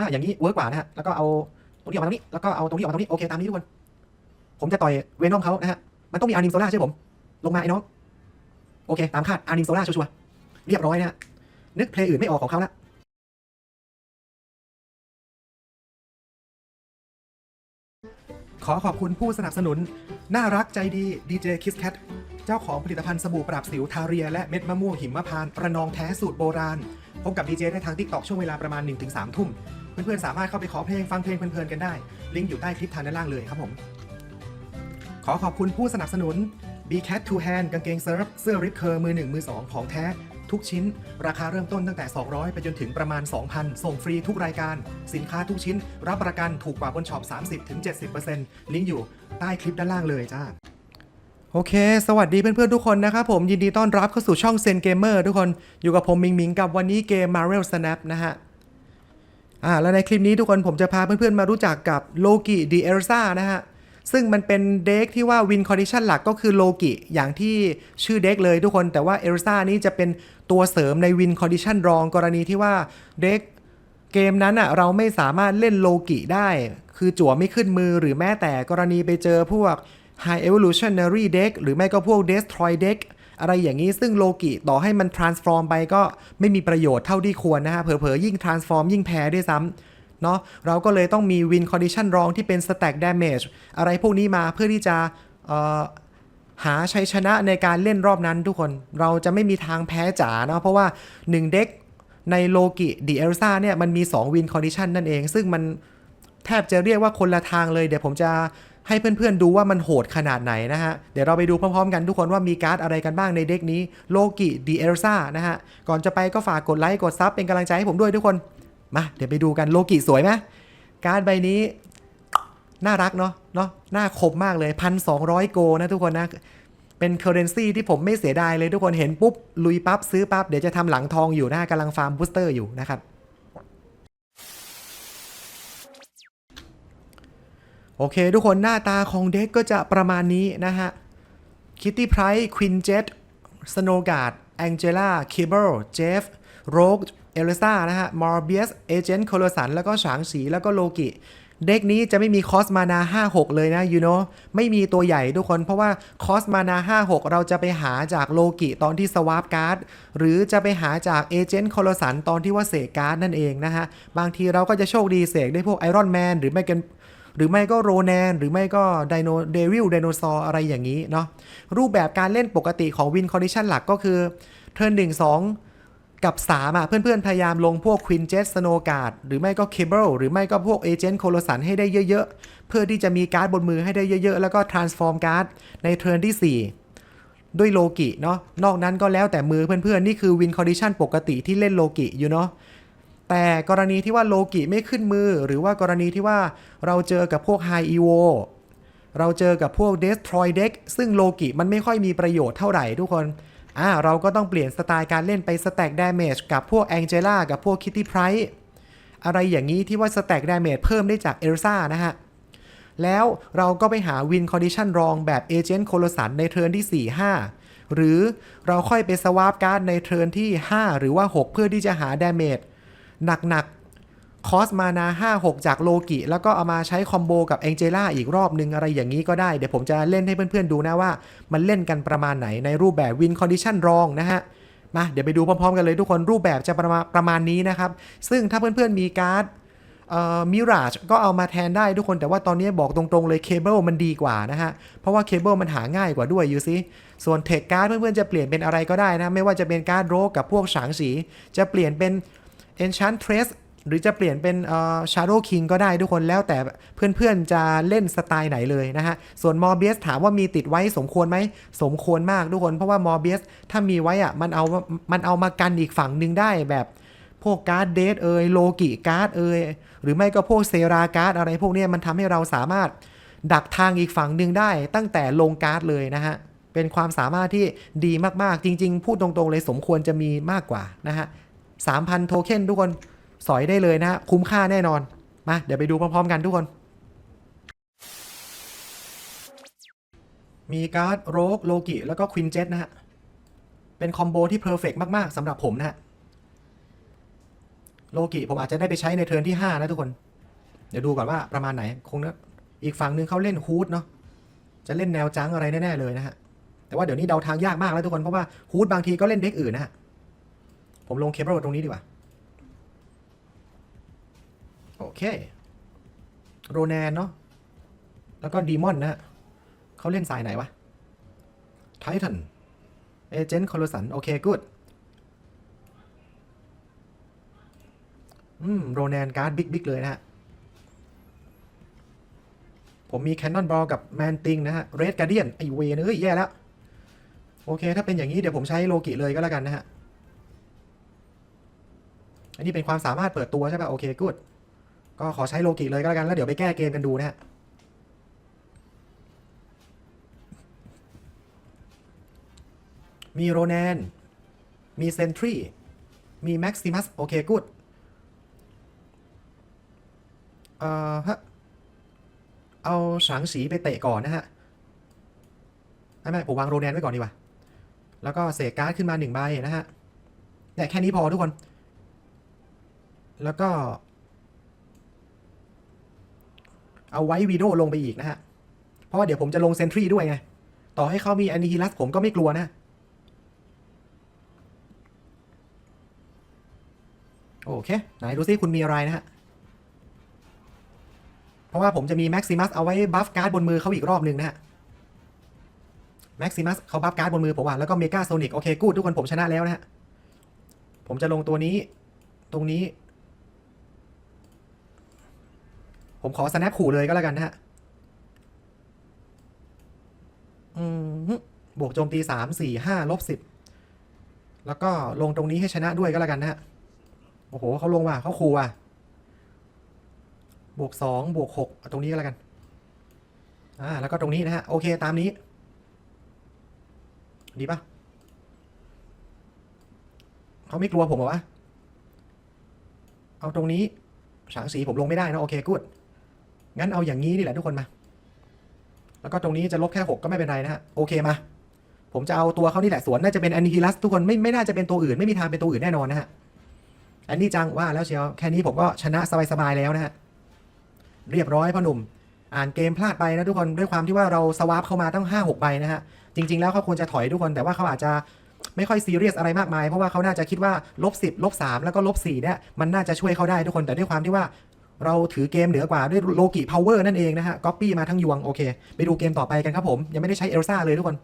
อ่าอย่างนี้เวิร์กกว่านะฮะแล้วก็เอาตรงนี้ออกมาตรงนี้แล้วก็เอาตรงนี้ออกมาตรงนี้โอเคตามนี้ทุกคน ผมจะต่อยเวนอมเขานะฮะมันต้องมีอาร์นิมโซล่าใช่ผม ลงมาไอ้น้องโอเคตามคาดอาร์นิมโซล่าชัวร์เรียบร้อยนะฮะนึกเพลงอื่นไม่ออกของเขาละขอขอบคุณผู้สนับสนุน น่ารักใจดีดีเจคิสแคทเจ้าของผลิตภัณฑ์สบู่ปราบสิวทาเรีย และเม็ดมะม่วงหิมพานต์ระนองแท้สูตรโบราณ พบกับดีเจได้ทางทิกตอกช่วงเวลาประมาณ 1-3 ทุ่ม เพื่อนๆสามารถเข้าไปขอเพลงฟังเพลงเพลินๆกันได้ ลิงก์อยู่ใต้คลิปทางด้านล่างเลยครับผม ขอขอบคุณผู้สนับสนุน b Cat Two Hand กางเกงเซิร์ฟเสื้อริปเคอร์มือ 1 มือ 2 ของแท้ ทุกชิ้น ราคาเริ่มต้นตั้งแต่ 200 ไปจนถึงประมาณ 2,000 ส่งฟรีทุกรายการ สินค้าทุกชิ้น รับประกันถูกกว่าบนช็อป 30-70%ลิงก์อยู่ใต้คลิปด้านล่างเลยจ้าโอเค สวัสดีเพื่อนๆทุกคนนะครับผมยินดีต้อนรับเข้าสู่ช่องเซนเกมเมอร์ทุกคนอยู่กับผมมิงมิงกับวันนี้เกม Marvel Snap นะฮะ อ่าแล้วในคลิปนี้ทุกคนผมจะพาเพื่อนๆมารู้จักกับโลกิดีเอลซ่านะฮะ ซึ่งมันเป็นเด็กที่ว่าวินคอนดิชันหลักก็คือโลกิอย่างที่ชื่อเด็กเลยทุกคนแต่ว่าเอลซ่านี้จะเป็นตัวเสริมในวินคอนดิชันรองกรณีที่ว่าเด็กเกมนั้นอะเราไม่สามารถเล่นโลกิได้ คือจั่วไม่ขึ้นมือหรือแม้แต่กรณีไปเจอพวก High Evolutionary Deck หรือไม่ก็พวก Destroy Deck อะไรอย่างนี้ซึ่งโลกิต่อให้มัน transform ไปก็ไม่มีประโยชน์เท่าที่ควรนะฮะเผลอๆ ยิ่ง transform ยิ่งแพ้ด้วยซ้ำเนาะเราก็เลยต้องมี win condition รองที่เป็น stack damage อะไรพวกนี้มาเพื่อที่จะหาชัยชนะในการเล่นรอบนั้นทุกคนเราจะไม่มีทางแพ้จ๋าเนาะเพราะว่า 1 เด็กในโลกิดีเอลซ่าเนี่ยมันมี2วินคอนดิชันนั่นเอง ซึ่งมันแทบจะเรียกว่าคนละทางเลย เดี๋ยวผมจะ ให้เพื่อนๆดูว่ามันโหดขนาดไหนนะฮะ เดี๋ยวเราไปดูพร้อมๆกันทุกคนว่ามีการ์ดอะไรกันบ้างในเด็กนี้โลกิดีเอลซ่านะฮะ ก่อนจะไปก็ฝากกดไลค์กดซับเป็นกำลังใจให้ผมด้วยทุกคน มาเดี๋ยวไปดูกันโลกิสวยไหมการ์ดใบนี้ น่ารักเนาะเนาะน่าคมมากเลยพันสองโกนะทุกคนนะเป็นเคอร์เรนซีที่ผมไม่เสียดายเลยทุกคนเห็นปุ๊บลุยปั๊บซื้อปั๊บเดี๋ยวจะทำหลังทองอยู่นะกำลังฟาร์มบูสเตอร์อยู่นะครับ โอเค ทุกคนหน้าตาของเด็กก็จะประมาณนี้นะฮะคิตตี้ไพรส์ควินเจตสโนการ์ดแองเจล่าคิเบิลเจฟโรกเอลิซานะฮะมอร์เบียสเอเจนต์โคโลสันแล้วก็ฉางฉีแล้วก็โลกิเด็กนี้จะไม่มีคอสมานา 56 เลยนะ you know ไม่มีตัวใหญ่ทุกคน เพราะว่าคอสมานา 56 เราจะไปหาจากโลกิตอนที่สวาปการ์ดหรือจะไปหาจากเอเจนต์โคโลสันตอนที่ว่าเสกการ์ดนั่นเองนะฮะ บางทีเราก็จะโชคดีเสกได้พวกไอรอนแมนหรือไม่กัน หรือไม่ก็โรแนน หรือไม่ก็ไดโนเดวิลไดโนซอร์อะไรอย่างนี้เนาะรูปแบบการเล่นปกติของวินคอนดิชันหลักก็คือเทิร์นหนึ่งสองกับ3อะเพื่อนๆ พยายามลงพวกควินเจสสโนการ์ดหรือไม่ก็เคเบิลหรือไม่ก็พวกเอเจนต์โคโลสันให้ได้เยอะๆ เพื่อที่จะมีการ์ดบนมือให้ได้เยอะๆ แล้วก็ทรานส์ฟอร์มการ์ดในเทิร์นที่ 4 ด้วยโลกิเนาะนอกนั้นก็แล้วแต่มือเพื่อนๆ นี่คือวินคอนดิชันปกติที่เล่นโลกิอยู่เนาะ แต่กรณีที่ว่าโลกิไม่ขึ้นมือ หรือว่ากรณีที่ว่าเราเจอกับพวก High Evo เราเจอกับพวก Destroy Deck ซึ่งโลกิมันไม่ค่อยมีประโยชน์เท่าไหร่ทุกคน อ่า เราก็ต้องเปลี่ยนสไตล์การเล่นไป Stack Damage กับพวก Angela กับพวก Kitty Pryde อะไรอย่างนี้ที่ว่า Stack Damage เพิ่มได้จาก Elsa นะฮะ แล้วเราก็ไปหา Win Condition รองแบบ Agent โคโลสันในเทิร์นที่ 4 5 หรือเราค่อยไปสวาปการ์ดในเทิร์นที่ 5 หรือว่า 6 เพื่อที่จะหา Damage หนักๆคอสมานา5 6 จากโลกิ แล้วก็เอามาใช้คอมโบกับแองเจล่าอีกรอบนึงอะไรอย่างนี้ก็ได้ เดี๋ยวผมจะเล่นให้เพื่อนๆดูนะว่า มันเล่นกันประมาณไหนในรูปแบบวินคอนดิชันรองนะฮะมาเดี๋ยวไปดูพร้อมๆกันเลยทุกคนรูปแบบจะประมาณประมาณนี้นะครับ ซึ่งถ้าเพื่อนๆมีการ์ดมิราจก็เอามาแทนได้ทุกคนแต่ว่าตอนนี้บอกตรงๆเลยเคเบิลมันดีกว่านะฮะ เพราะว่าเคเบิลมันหาง่ายกว่าด้วยอยู่ซิส่วนเทคการ์ดเพื่อนๆจะเปลี่ยนเป็นอะไรก็ได้นะ ไม่ว่าจะเป็นการ์ดโรกกับพวกฉางสี จะเปลี่ยนเป็น Enchantress หรือจะเปลี่ยนเป็นเอ่อ Shadow King ก็ได้ทุกคนแล้วแต่เพื่อนๆจะเล่นสไตล์ไหนเลยนะฮะ ส่วน Morbius ถามว่ามีติดไว้สมควรไหม สมควรมากทุกคน เพราะว่า Morbius ถ้ามีไว้อะมันเอามันเอามากันอีกฝั่งหนึ่งได้แบบพวกการ์ดเดทเอยโลกิการ์ดเอยหรือไม่ก็พวกเซราการ์ดอะไรพวกนี้มันทำให้เราสามารถดักทางอีกฝั่งหนึ่งได้ตั้งแต่ลงการ์ดเลยนะฮะ เป็นความสามารถที่ดีมากๆ จริง ๆ พูดตรงๆเลยสมควรจะมีมากกว่านะฮะ 3,000 โทเค็นทุกคน สอยได้เลยนะฮะ คุ้มค่าแน่นอน มา เดี๋ยวไปดูพร้อมๆกันทุกคน มีการ์ดโรกโลกิแล้วก็ควินเจ็ตนะฮะ เป็นคอมโบที่เพอร์เฟกมากๆสำหรับผมนะฮะ โลกิผมอาจจะได้ไปใช้ในเทิร์นที่ 5 นะทุกคน เดี๋ยวดูก่อนว่าประมาณไหน คงนะอีกฝั่งนึงเขาเล่นฮูดเนาะ จะเล่นแนวจังอะไรแน่ๆเลยนะฮะ แต่ว่าเดี๋ยวนี้เดาทางยากมากแล้วทุกคนเพราะว่าฮูดบางทีก็เล่นเด็กอื่นนะฮะ ผมลงเคเบิลตรงนี้ดีกว่า โอเค โรแนนเนาะแล้วก็ดีมอนนะฮะเขาเล่นสายไหนวะไททันเอเจนต์คอร์สัน โอเค กูดอืม โรแนนการ์ดบิ๊กบิ๊กเลยนะฮะ ผมมีแคนนอนบอลกับแมนติงนะฮะ เรดการ์เดียนไอเวนเอ้ย แย่แล้ว โอเค ถ้าเป็นอย่างนี้เดี๋ยวผมใช้โลกิเลยก็แล้วกันนะฮะ อันนี้เป็นความสามารถเปิดตัวใช่ป่ะโอเคกูดก็ขอใช้โลกิเลยก็แล้วกันแล้วเดี๋ยวไปแก้เกมกันดูนะฮะมีโรแนน มีเซนทรี มีแม็กซิมัส โอเคกูดเอ่อฮะ เอาฉางสีไปเตะก่อนนะฮะ ไม่ไม่ผมวางโรแนนไว้ก่อนดีกว่า แล้วก็เสกการ์ดขึ้นมาหนึ่งใบนะฮะเนี่แค่นี้พอทุกคน แล้วก็ เอาไว้วีโดลงไปอีกนะฮะ เพราะว่าเดี๋ยวผมจะลงเซนทรีด้วยไง ต่อให้เขามีแอนนิฮิลัสผมก็ไม่กลัวนะ โอเค ไหนดูซิคุณมีอะไรนะฮะ เพราะว่าผมจะมีแม็กซิมัสเอาไว้บัฟการ์ดบนมือเขาอีกรอบหนึ่งนะฮะแม็กซิมัสเขาบัฟการ์ดบนมือผมว่าแล้วก็เมกาโซนิกโอเค กูดทุกคนผมชนะแล้วนะฮะ ผมจะลงตัวนี้ ตรงนี้ ผมขอ snap ขู่เลยก็แล้วกันนะฮะบวกโจมตีสามสี่ห้าลบสิบแล้วก็ลงตรงนี้ให้ชนะด้วยก็แล้วกันนะฮะ โอ้โหเขาลงว่ะเขาขู่ว่ะ บวกสองบวกหกตรงนี้ก็แล้วกัน อ่า แล้วก็ตรงนี้นะฮะ โอเคตามนี้ ดีปะเขาไม่กลัวผมเหรอวะ เอาตรงนี้ฉางสีผมลงไม่ได้นะโอเคกูด งั้นเอาอย่างนี้นี่แหละทุกคนมา แล้วก็ตรงนี้จะลบแค่หกก็ไม่เป็นไรนะฮะ โอเคมา ผมจะเอาตัวเขานี่แหละสวนน่าจะเป็นแอนนิฮิลัสทุกคนไม่ไม่น่าจะเป็นตัวอื่นไม่มีทางเป็นตัวอื่นแน่นอนนะฮะ อันนี้จังว่าแล้วเชียวแค่นี้ผมก็ชนะสบายๆแล้วนะฮะ เรียบร้อยพ่อหนุ่ม อ่านเกมพลาดไปนะทุกคนด้วยความที่ว่าเราสวาปเข้ามาตั้ง5 6ใบนะฮะ จริง ๆ แล้วเขาควรจะถอยทุกคนแต่ว่าเขาอาจจะไม่ค่อยซีเรียสอะไรมากมาย เพราะว่าเขาน่าจะคิดว่าลบสิบลบสามแล้วก็ลบสี่เนี่ยมันน่าจะช่วยเขาได้ทุกคนแต่ด้วยความที่ว่า เราถือเกมเหนือกว่าด้วยโลกิพาวเวอร์นั่นเองนะฮะก๊อปปี้มาทั้งยวงโอเค ไปดูเกมต่อไปกันครับผม ยังไม่ได้ใช้เอลซ่าเลยทุกคน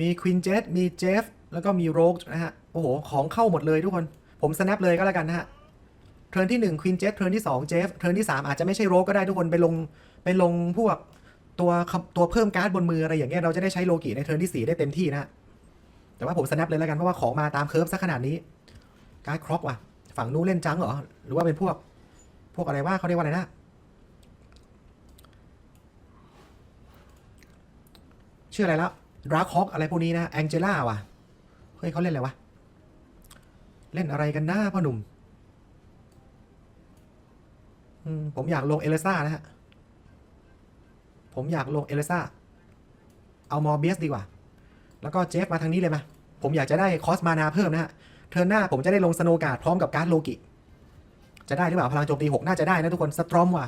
มีควินเจสมีเจฟแล้วก็มีโรกนะฮะ โอ้โห ของเข้าหมดเลยทุกคน ผมสแนปเลยก็แล้วกันนะฮะ เทิร์นที่1ควินเจสเทิร์นที่2เจฟเทิร์นที่ 3 อาจจะไม่ใช่โรกก็ได้ทุกคนไปลงไปลงพวกตัวตัวเพิ่มการ์ดบนมืออะไรอย่างเงี้ยเราจะได้ใช้โลกิในเทิร์นที่ 4 ได้เต็มที่นะฮะแต่ว่าผมสแนปเลยแล้วกันเพราะว่าของมาตามเคิร์ฟซะขนาดนี้ การ์ดครอกว่ะ ฝั่งนู้นเล่นจังเหรอ หรือว่าเป็นพวก พวกอะไรว่าเขาเรียกว่าอะไรนะ ชื่ออะไรแล้วดราคอกอะไรพวกนี้นะแองเจล่าว่ะ เฮ้ยเขาเล่นอะไรวะ เล่นอะไรกันหน้าพ่อหนุ่ม ผมอยากลงเอลซ่านะฮะ ผมอยากลงเอลซ่า เอามอร์เบียสดีกว่า แล้วก็เจฟมาทางนี้เลยมา ผมอยากจะได้คอสมานาเพิ่มนะฮะ เทิร์นหน้าผมจะได้ลงสโนกาดพร้อมกับการ์ดโลกิ จะได้หรือเปล่าพลังโจมตี 6 น่าจะได้นะทุกคนสตรอมว่ะ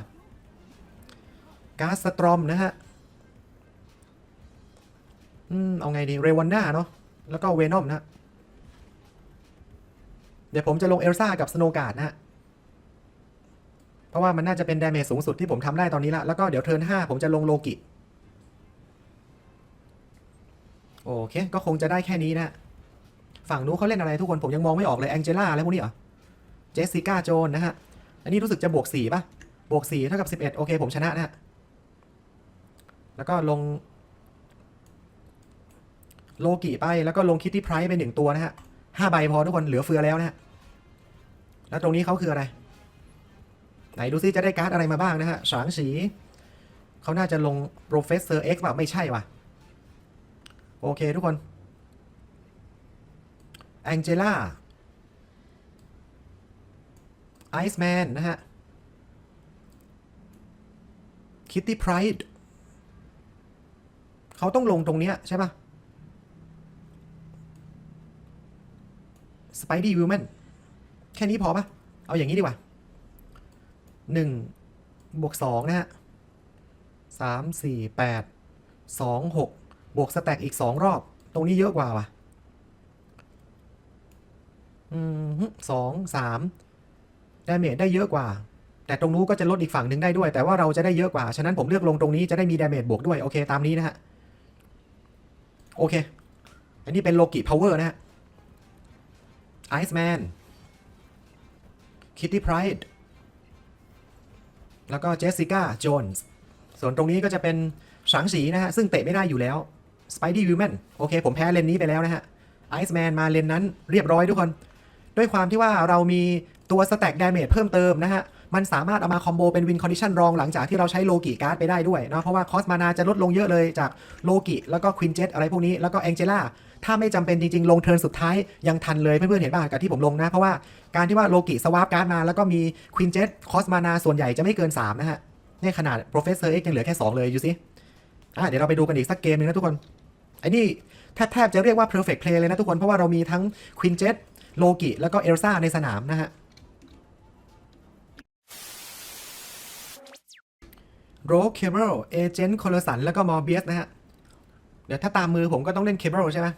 การ์ดสตรอมนะฮะอืมเอาไงดีเรวันน่าเนาะแล้วก็เวนอมนะ เดี๋ยวผมจะลงเอลซ่ากับสโนกาดนะฮะเพราะว่ามันน่าจะเป็นดาเมจสูงสุดที่ผมทำได้ตอนนี้ละแล้วก็เดี๋ยวเทิร์นห้าผมจะลงโลกิโอเค ก็คงจะได้แค่นี้นะ ฝั่งนู้นเขาเล่นอะไรทุกคนผมยังมองไม่ออกเลยแองเจล่าอะไรพวกนี้เหรอเจสสิก้าโจนนะฮะ อันนี้รู้สึกจะบวกสี่ป่ะ บวกสี่เท่ากับสิบเอ็ดโอเค ผมชนะนะฮะ แล้วก็ลง โลกิไป แล้วก็ลงคิตตี้ไพรส์ไปหนึ่งตัวนะฮะห้าใบพอทุกคนเหลือเฟือแล้วนะฮะ แล้วตรงนี้เขาคืออะไร ไหนดูซิจะได้การ์ดอะไรมาบ้างนะฮะฉางฉีเขาน่าจะลง Professor X ป่ะ ไม่ใช่ว่ะ โอเคทุกคน แองเจล่าไอซ์แมนนะฮะคิตตี้ไพรด์เขาต้องลงตรงเนี้ยใช่ปะเซ Spidey Woman แค่นี้พอปะเอาอย่างนี้ดีกว่าหนึ่งบวกสองนะฮะสามสี่แปดสองหกบวกสแต็กอีกสองรอบ ตรงนี้เยอะกว่าว่ะ สองสามดาเมจได้เยอะกว่า แต่ตรงนู้นก็จะลดอีกฝั่งหนึ่งได้ด้วย แต่ว่าเราจะได้เยอะกว่า ฉะนั้นผมเลือกลงตรงนี้จะได้มีดาเมจบวกด้วย โอเค ตามนี้นะฮะ โอเค อันนี้เป็นโลกิพาวเวอร์นะฮะไอซ์แมนคิตตี้ไพรด์แล้วก็เจสสิก้าโจนส์ส่วนตรงนี้ก็จะเป็นฉางฉีนะฮะ ซึ่งเตะไม่ได้อยู่แล้วสไปดี้วิวแมนโอเค ผมแพ้เลนนี้ไปแล้วนะฮะไอซ์แมนมาเลนนั้นเรียบร้อยทุกคน ด้วยความที่ว่าเรามีตัวสแต็กดาเมจเพิ่มเติมนะฮะ มันสามารถเอามาคอมโบเป็นวินคอนดิชันรองหลังจากที่เราใช้โลกิการ์ดไปได้ด้วยเนาะเพราะว่าคอสมานาจะลดลงเยอะเลยจากโลกิแล้วก็ควินเจตอะไรพวกนี้แล้วก็แองเจล่าถ้าไม่จำเป็นจริง ๆ ลงเทิร์นสุดท้ายยังทันเลยเพื่อนๆเห็นป่ะกับที่ผมลงนะ เพราะว่าการที่ว่าโลกิสวาปการ์ดมาแล้วก็มีควินเจตคอสมานาส่วนใหญ่จะไม่เกิน 3 นะฮะนี่ขนาด Professor X ยังเหลือแค่ 2 เลยอยู่สิอะเดี๋ยวเราไปดูกันอีกสักเกมหนึงนะทุกคนไอ้นี่แทบแทบจะเรียกว่า perfect play เลยนะทุกคนเพราะว่าเรามีทั้งควินเจต โลกิ แล้วก็เอลซ่าในสนามนะฮะโรเคเบิลเอเจนต์คอลสันแล้วก็มอร์เบียสนะฮะ เดี๋ยวถ้าตามมือผมก็ต้องเล่นเคเบิลใช่ไหม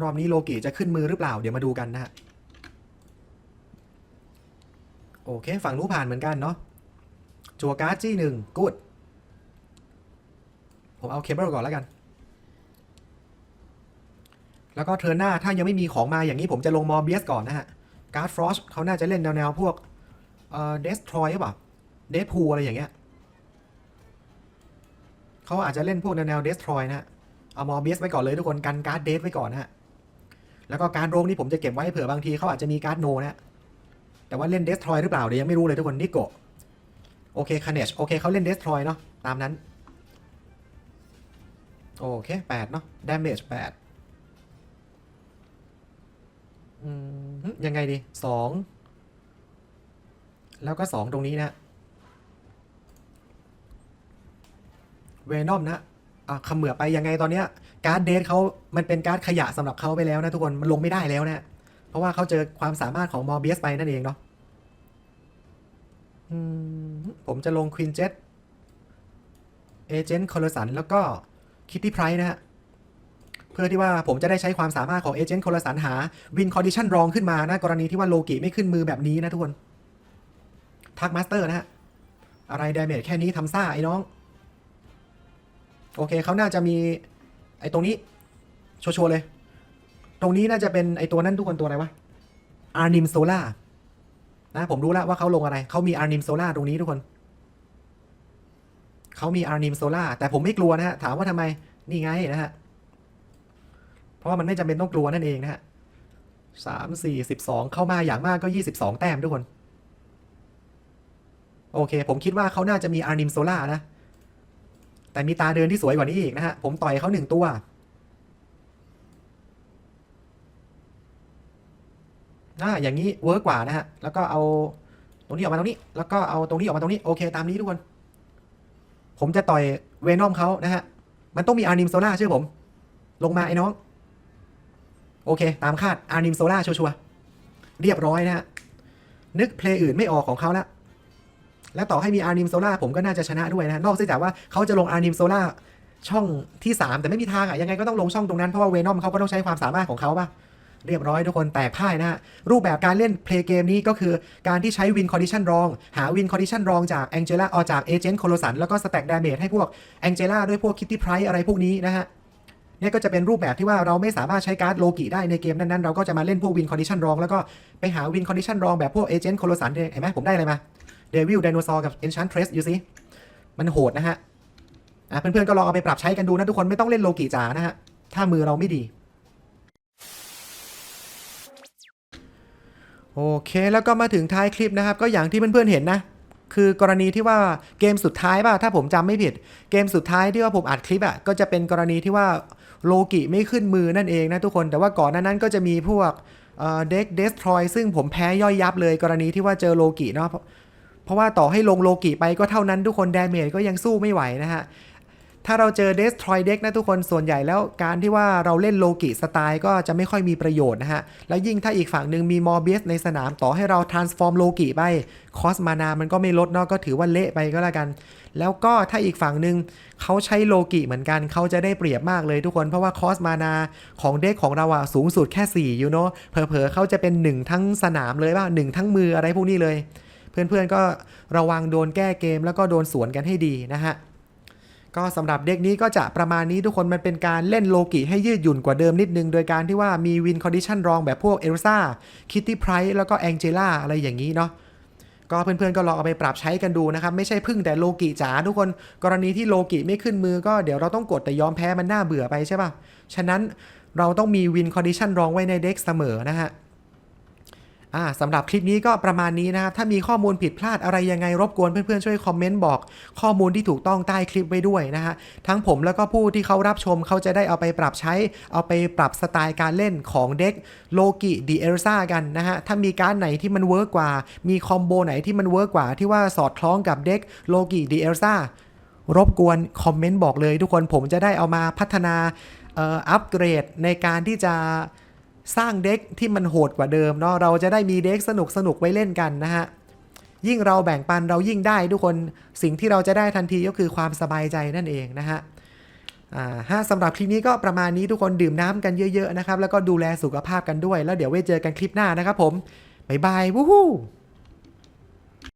รอบนี้โลกิจะขึ้นมือหรือเปล่า เดี๋ยวมาดูกันนะฮะ โอเค ฝั่งนู้ผ่านเหมือนกันเนาะจัวการ์ดจี้หนึ่งกูดผมเอาเคเบิลก่อนแล้วกัน แล้วก็เทอร์หน้าถ้ายังไม่มีของมาอย่างนี้ผมจะลงมอร์เบียสก่อนนะฮะการ์ดฟรอสเขาน่าจะเล่นแนวๆพวกเอ่อเดสทรอยหรือเปล่าเดสพูอะไรอย่างเงี้ยเขาอาจจะเล่นพวกแนวๆเดสทรอยนะฮะเอามอร์เบียสไว้ก่อนเลยทุกคนกันการ์ดเดสไว้ก่อนนะฮะแล้วก็การโรงนี่ผมจะเก็บไว้เผื่อบางทีเขาอาจจะมีการ์ดโนนะแต่ว่าเล่นเดสทรอยหรือเปล่าเดี๋ยวยังไม่รู้เลยทุกคนนิโกโอเคคาเนชโอเคเขาเล่นเดสทรอยเนาะตามนั้น โอเค 8 เนาะดาเมจแปด ยังไงดีสอง แล้วก็สองตรงนี้นะ เวนอมนะอะเขมือไปยังไงตอนเนี้ย การ์ดเดทเขามันเป็นการ์ดขยะสำหรับเขาไปแล้วนะทุกคน มันลงไม่ได้แล้วนะ เพราะว่าเขาเจอความสามารถของมอร์เบียสไปนั่นเองเนาะผมจะลงควินเจ็ตเอเจนต์คอลสันแล้วก็คิตตี้ไพรนะฮะ เพื่อที่ว่าผมจะได้ใช้ความสามารถของเอเจนต์คอละสันหาวินคอนดิชันรองขึ้นมานะกรณีที่ว่าโลกิไม่ขึ้นมือแบบนี้นะทุกคน ทักมาสเตอร์นะฮะ อะไรดาเมจแค่นี้ทำซ่าไอ้น้อง โอเคเขาน่าจะมี ไอ้ตรงนี้ ชัวร์ๆเลย ตรงนี้น่าจะเป็นไอ้ตัวนั้นทุกคนตัวอะไรวะอาร์นิมโซล่านะผมรู้แล้วว่าเขาลงอะไร เขามีอาร์นิมโซล่าตรงนี้ทุกคน เขามีอาร์นิมโซล่าแต่ผมไม่กลัวนะฮะ ถามว่าทำไม นี่ไงนะฮะ ราะว่ามันไม่จำเป็นต้องกลัวนั่นเองนะฮะสามสี่สิบสองเข้ามาอย่างมากก็ยี่สิบสองแต้มทุกคน โอเค ผมคิดว่าเขาน่าจะมีอาร์นิมโซล่านะ แต่มีตาเดินที่สวยกว่านี้อีกนะฮะ ผมต่อยเขาหนึ่งตัว อ่า อย่างนี้เวิร์กกว่านะฮะ แล้วก็เอาตรงนี้ออกมาตรงนี้ แล้วก็เอาตรงนี้ออกมาตรงนี้ โอเค ตามนี้ทุกคน ผมจะต่อยเวนอมเขานะฮะ มันต้องมีอาร์นิมโซล่าเชื่อผม ลงมาไอ้น้อง โอเค ตามคาดอาร์นิมโซล่าชัวร์ๆเรียบร้อยนะฮะนึกเพลงอื่นไม่ออกของเขาแล้วและต่อให้มีอาร์นิมโซล่าผมก็น่าจะชนะด้วยนะ นอกจากว่าเขาจะลงอาร์นิมโซล่าช่องที่ 3 แต่ไม่มีทางอะยังไงก็ต้องลงช่องตรงนั้น เพราะว่าเวนอมเขาก็ต้องใช้ความสามารถของเขาป่ะ เรียบร้อยทุกคนแตกพ่ายนะฮะ รูปแบบการเล่นเพลย์เกมนี้ก็คือการที่ใช้วินคอนดิชันรอง หาวินคอนดิชันรองจากแองเจล่าออจากเอเจนต์โคลสันแล้วก็สแต็กดาเมจให้พวกแองเจล่าด้วยพวกคิตตี้ไพร์อะไรพวกนี้นะฮะ เนี่ยก็จะเป็นรูปแบบที่ว่าเราไม่สามารถใช้การ์ดโลกิได้ในเกมนั้นๆ เราก็จะมาเล่นพวกวินคอนดิชันรองแล้วก็ไปหาวินคอนดิชันรองแบบพวกเอเจนต์โคลสันเห็นไหมผมได้อะไรมาเดวิลไดโนเสาร์กับ Enchantress อยู่สิมันโหดนะฮะอะเพื่อนๆก็ลองเอาไปปรับใช้กันดูนะทุกคนไม่ต้องเล่นโลกิจ๋านะฮะถ้ามือเราไม่ดีโอเค แล้วก็มาถึงท้ายคลิปนะครับ ก็อย่างที่เพื่อนๆเห็นนะ คือกรณีที่ว่าเกมสุดท้ายป่ะถ้าผมจำไม่ผิด เกมสุดท้ายที่ว่าผมอัดคลิปอะก็จะเป็นกรณีที่ว่าโลกิไม่ขึ้นมือนั่นเองนะทุกคนแต่ว่าก่อนน้านั้นก็จะมีพวกเด็กเดสทรอยซึ่งผมแพ้ย่อยยับเลยกรณีที่ว่าเจอโลกิเนาะเพราะเพราะว่าต่อให้ลงโลกิไปก็เท่านั้นทุกคนดาเมจก็ยังสู้ไม่ไหวนะฮะ ถ้าเราเจอ Destroy Deck นะทุกคนส่วนใหญ่แล้วการที่ว่าเราเล่นโลกิสไตล์ก็จะไม่ค่อยมีประโยชน์นะฮะ แล้วยิ่งถ้าอีกฝั่งหนึ่งมีมอร์เบียสในสนามต่อให้เรา transform โลกิไปคอสมานามันก็ไม่ลดเนาะก็ถือว่าเละไปก็แล้วกัน แล้วก็ถ้าอีกฝั่งหนึ่งเขาใช้โลกิเหมือนกันเขาจะได้เปรียบมากเลยทุกคนเพราะว่าคอสมานาของเด็กของเราอะสูงสุดแค่4อยู่เนาะเผลอๆเขาจะเป็น 1 ทั้งสนามเลยว่าหนึ่งทั้งมืออะไรพวกนี้เลย เพื่อนๆก็ระวังโดนแก้เกมแล้วก็โดนสวนกันให้ดีนะฮะ ก็สำหรับเด็กนี้ก็จะประมาณนี้ทุกคนมันเป็นการเล่นโลกิให้ยืดหยุ่นกว่าเดิมนิดนึง โดยการที่ว่ามีวินคอนดิชันรองแบบพวกเอลซ่าคิตตี้ไพรส์แล้วก็แองเจล่าอะไรอย่างนี้เนาะก็เพื่อนๆก็ลองเอาไปปรับใช้กันดูนะครับ ไม่ใช่พึ่งแต่โลกิจ๋าทุกคนกรณีที่โลกิไม่ขึ้นมือก็เดี๋ยวเราต้องกดแต่ยอมแพ้มันน่าเบื่อไปใช่ป่ะ ฉะนั้นเราต้องมีวินคอนดิชันรองไว้ในเด็กเสมอนะฮะ อ่าสำหรับคลิปนี้ก็ประมาณนี้นะครับ ถ้ามีข้อมูลผิดพลาดอะไรยังไงรบกวนเพื่อนๆช่วยคอมเมนต์บอกข้อมูลที่ถูกต้องใต้คลิปไว้ด้วยนะฮะ ทั้งผมแล้วก็ผู้ที่เขารับชมเขาจะได้เอาไปปรับใช้ เอาไปปรับสไตล์การเล่นของเด็กโลกิดีเอลซ่ากันนะฮะ ถ้ามีการดไหนที่มันเวิร์กกว่า มีคอมโบไหนที่มันเวิร์กกว่าที่ว่าสอดคล้องกับเด็กโลกิดีเอลซ่ารบกวนคอมเมนต์บอกเลยทุกคนผมจะได้เอามาพัฒนาอัปเกรดในการที่จะ สร้างเด็กที่มันโหดกว่าเดิมเนาะเราจะได้มีเด็กสนุกสนุกไว้เล่นกันนะฮะยิ่งเราแบ่งปันเรายิ่งได้ทุกคนสิ่งที่เราจะได้ทันทีก็คือความสบายใจนั่นเองนะฮะอ่าฮะสำหรับคลิปนี้ก็ประมาณนี้ทุกคนดื่มน้ำกันเยอะๆนะครับ แล้วก็ดูแลสุขภาพกันด้วย แล้วเดี๋ยวไว้เจอกันคลิปหน้านะครับผม บ๊ายบาย วู้ฮู้